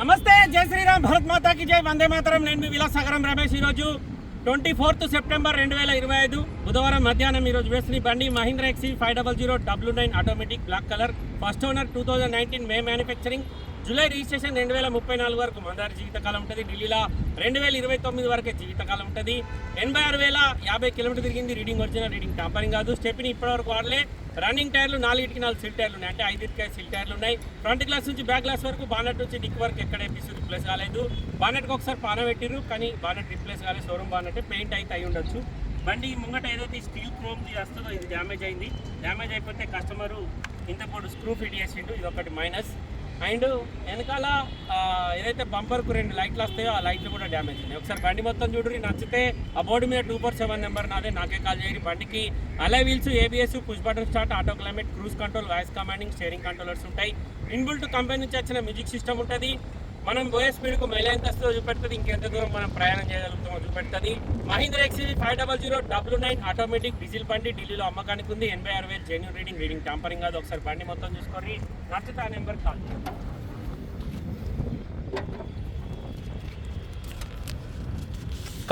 నమస్తే జై శ్రీరామ్ భరత్ మాతాకి జై వందే మాతరం. నేను మీ విలాసాగరం రమేష్ ఈరోజు ట్వంటీ ఫోర్త్ సెప్టెంబర్ రెండు వేల ఇరవై ఐదు బుధవారం మధ్యాహ్నం ఈరోజు వేసిన బండి Mahindra XUV five double zero W nine automatic black colour first owner two thousand nineteen May manufacturing July registration రెండు వేల ముప్పై నాలుగు వరకు మందారి జీవితకాలం ఉంటుంది. ఢిల్లీలో రెండు వేల ఇరవై తొమ్మిది వరకే జీవితకాలం ఉంటుంది. ఎనభై ఆరు వేల యాభై కిలోమీటర్ తిరిగింది రీడింగ్ ఒరిజినల్ రీడింగ్ టాంపరింగ్ కాదు. స్టెప్ని ఇప్పటివరకు వాడలే. రన్నింగ్ టైర్లు నాలుగిటికి నాలుగు సిల్ టైర్లు ఉన్నాయి. అంటే ఐదుకి సిల్ టైర్లు ఉన్నాయి. ఫ్రంట్ గ్లాస్ నుంచి బ్యాక్ గ్లాస్ వరకు బానెట్ నుంచి డిక్ వరకు ఎక్కడ ఎపిసోడ్ రిప్లేస్ కాలేదు. బానెట్కి ఒకసారి పాన పెట్టిరు కానీ బానెట్ రిప్లేస్ కాలేదు. షోరూమ్ బానెట్ పెయింట్ అయితే అయి ఉండొచ్చు. బండి ముంగట ఏదైతే స్టీల్ క్రోమ్ వస్తుందో ఇది డ్యామేజ్ అయింది. డ్యామేజ్ అయిపోతే కస్టమరు ఇంత పొడు స్క్రూ ఫిట్ చేసిండు. ఇది ఒకటి మైనస్. అండ్ వెనకాల ఏదైతే బంపర్కు రెండు లైట్లు వస్తాయో ఆ లైట్లు కూడా డ్యామేజ్ ఉన్నాయి. ఒకసారి బండి మొత్తం చూడండి నచ్చితే ఆ బోర్డు మీద టూ ఫోర్ సెవెన్ నెంబర్ నాదే నాకే కాల్ చేయండి బండికి. అలా wheels ABS push button start auto climate cruise control voice commanding steering controllers ఉంటాయి. ఇన్బుల్ట్ కంపెనీ నుంచి వచ్చిన మ్యూజిక్ సిస్టమ్ ఉంటుంది. మనం పోయే స్పీడ్కు మైల్ ఎంత వస్తుందో చూపెడుతుంది. ఇంకెంత దూరం మనం ప్రయాణం చేయగలుగుతామో చూపెడుతుంది. Mahindra XUV five double zero W nine automatic diesel బండి ఢిల్లీలో అమ్మకానికి ఉంది. ఎనభై ఆరు వేలు జెన్యూన్ రీడింగ్ రీడింగ్ టాంపరింగ్ కాదు. ఒకసారి బండి మొత్తం చూసుకొని నచ్చితే ఆ నెంబర్ కాల్.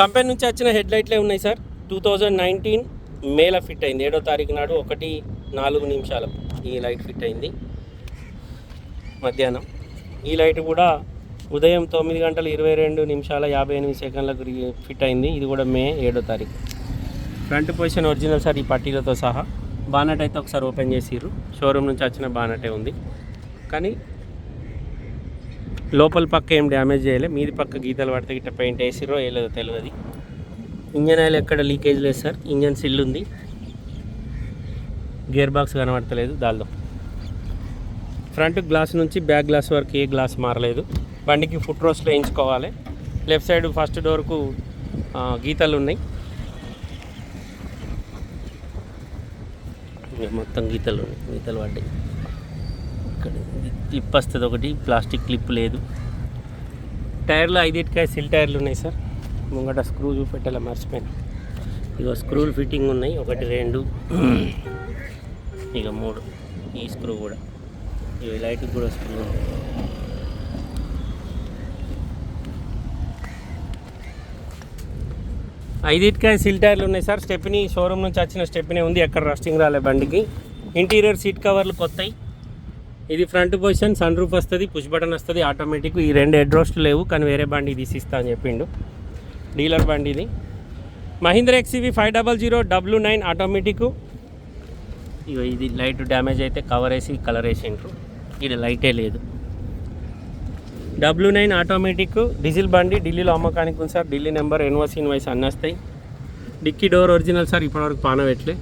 కంపెనీ నుంచి వచ్చిన హెడ్ లైట్లే ఉన్నాయి సార్. టూ థౌజండ్ నైన్టీన్ మేలో ఫిట్ అయింది. ఏడో తారీఖు నాడు ఒకటి నాలుగు నిమిషాలకు ఈ లైట్ ఫిట్ అయింది. మధ్యాహ్నం. ఈ లైట్ కూడా ఉదయం తొమ్మిది గంటల ఇరవై రెండు నిమిషాల యాభై ఎనిమిది సెకండ్లకు ఫిట్ అయింది. ఇది కూడా మే ఏడో తారీఖు. ఫ్రంట్ పొజిషన్ ఒరిజినల్ సార్ ఈ పట్టీలతో సహా. బానట్ అయితే ఒకసారి ఓపెన్ చేసిర్రు. షోరూమ్ నుంచి వచ్చిన బానటే ఉంది. కానీ లోపల పక్క ఏం డ్యామేజ్ చేయలే. మీది పక్క గీతలు పడితే గిట్ట పెయింట్ వేసిరో వేయలేదో తెలియదు ఇంజన్ ఆయిల్ ఎక్కడ లీకేజ్ లేదు సార్. ఇంజన్ సిల్ ఉంది. గేర్ బాక్స్ కనబడతలేదు. దానిలో ఫ్రంట్ గ్లాస్ నుంచి బ్యాక్ గ్లాస్ వరకు ఏ గ్లాస్ మారలేదు. బండికి ఫుట్ రోస్ట్లో వేయించుకోవాలి. లెఫ్ట్ సైడ్ ఫస్ట్ డోర్కు గీతలు ఉన్నాయి ఇక మొత్తం గీతలు ఉన్నాయి గీతలు పడ్డాయి. ఇక్కడ క్లిప్ వస్తుంది ఒకటి. ప్లాస్టిక్ క్లిప్ లేదు. టైర్లు ఐదింటికాయ సిల్ టైర్లు ఉన్నాయి సార్. ముంగట స్క్రూ చూపెట్టాల మర్చిపోయాను. ఇక స్క్రూలు ఫిట్టింగ్ ఉన్నాయి. ఒకటి రెండు ఇక మూడు. ఈ స్క్రూ కూడా. ఈ లైట్ కూడా స్క్రూ ఉంది ఐదిటికాయ సిల్ టైర్లు ఉన్నాయి సార్. స్టెప్ని షోరూమ్ నుంచి వచ్చిన స్టెప్ని ఉంది. ఎక్కడ రస్టింగ్ రాలే బండికి. ఇంటీరియర్ సీట్ కవర్లు కొత్తాయి. ఇది ఫ్రంట్ పొజిషన్ సన్ రూఫ్ వస్తుంది పుష్ బటన్ వస్తుంది ఆటోమేటిక్. ఈ రెండు హెడ్ రోస్ట్ లేవు కానీ వేరే బండి తీసిస్తా అని చెప్పిండు. డీలర్ బండి ఇది. Mahindra XUV five double zero W nine automatic. ఇది లైట్ డ్యామేజ్ అయితే కవర్ వేసి కలర్ వేసిండ్రు. ఇది లైటే లేదు. డబ్ల్యూ నైన్ ఆటోమేటిక్ డీజిల్ బండి ఢిల్లీలో అమ్మకానికి ఉంది సార్. ఢిల్లీ నెంబర్ ఎన్వస్ ఇన్వాయిస్ అన్నీ వస్తాయి. డిక్కీ డోర్ ఒరిజినల్ సార్ ఇప్పటివరకు పానవెట్లే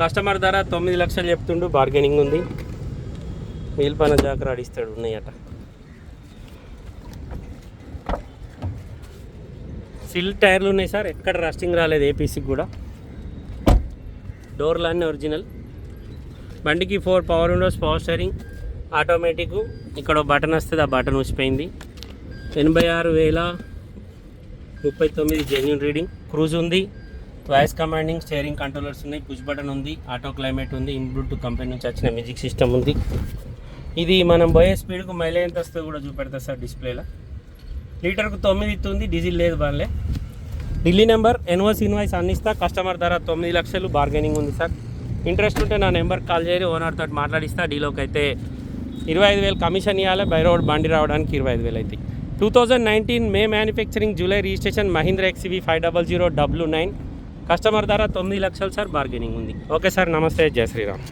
కస్టమర్ ధర తొమ్మిది లక్షలు చెప్తుండు బార్గెనింగ్ ఉంది. వీల్పన జాకర్ ఆడిస్తాడు ఉన్నాయట. సిల్ టైర్లు ఉన్నాయి సార్ ఎక్కడ రస్టింగ్ రాలేదు ఏపీసీకి కూడా. డోర్లు అన్నీ ఒరిజినల్. బండికి four power windows power steering. Automatic ఇక్కడ బటన్ వస్తుంది ఆ బటన్ వచ్చిపోయింది ఎనభై ఆరు వేల ముప్పై తొమ్మిది జెన్యున్ రీడింగ్ క్రూజ్ ఉంది వాయిస్ కమాండింగ్ స్టేరింగ్ కంట్రోలర్స్ ఉన్నాయి పుష్ బటన్ ఉంది ఆటో క్లైమేట్ ఉంది ఇన్బుల్ట్ కంపెనీ నుంచి వచ్చిన మ్యూజిక్ సిస్టమ్ ఉంది. ఇది మనం పోయే స్పీడ్కు మైలేజ్ ఎంత వస్తుందో కూడా చూపెడతా సార్ డిస్ప్లేలో. లీటర్కు తొమ్మిది ఇస్తుంది డీజిల్ లేదు బాగాలే ఢిల్లీ నెంబర్ ఎన్ఓస్ ఇన్వాయిస్ అందిస్తా కస్టమర్ ధర తొమ్మిది లక్షలు బార్గెనింగ్ ఉంది సార్. ఇంట్రెస్ట్ ఉంటే నా నెంబర్ కాల్ చేయరు ఓనర్ తోటి మాట్లాడిస్తా డీలోకి అయితే ఇరవై ఐదు వేలు కమిషన్ ఇవ్వాలి బై రోడ్ బండి రావడానికి ఇరవై ఐదు వేలు అవుతాయి two thousand nineteen May manufacturing July registration Mahindra XUV five double zero W nine customer ధర తొమ్మిది లక్షలు సార్ బార్గెనింగ్ ఉంది. ఓకే సార్ నమస్తే జై శ్రీరామ్.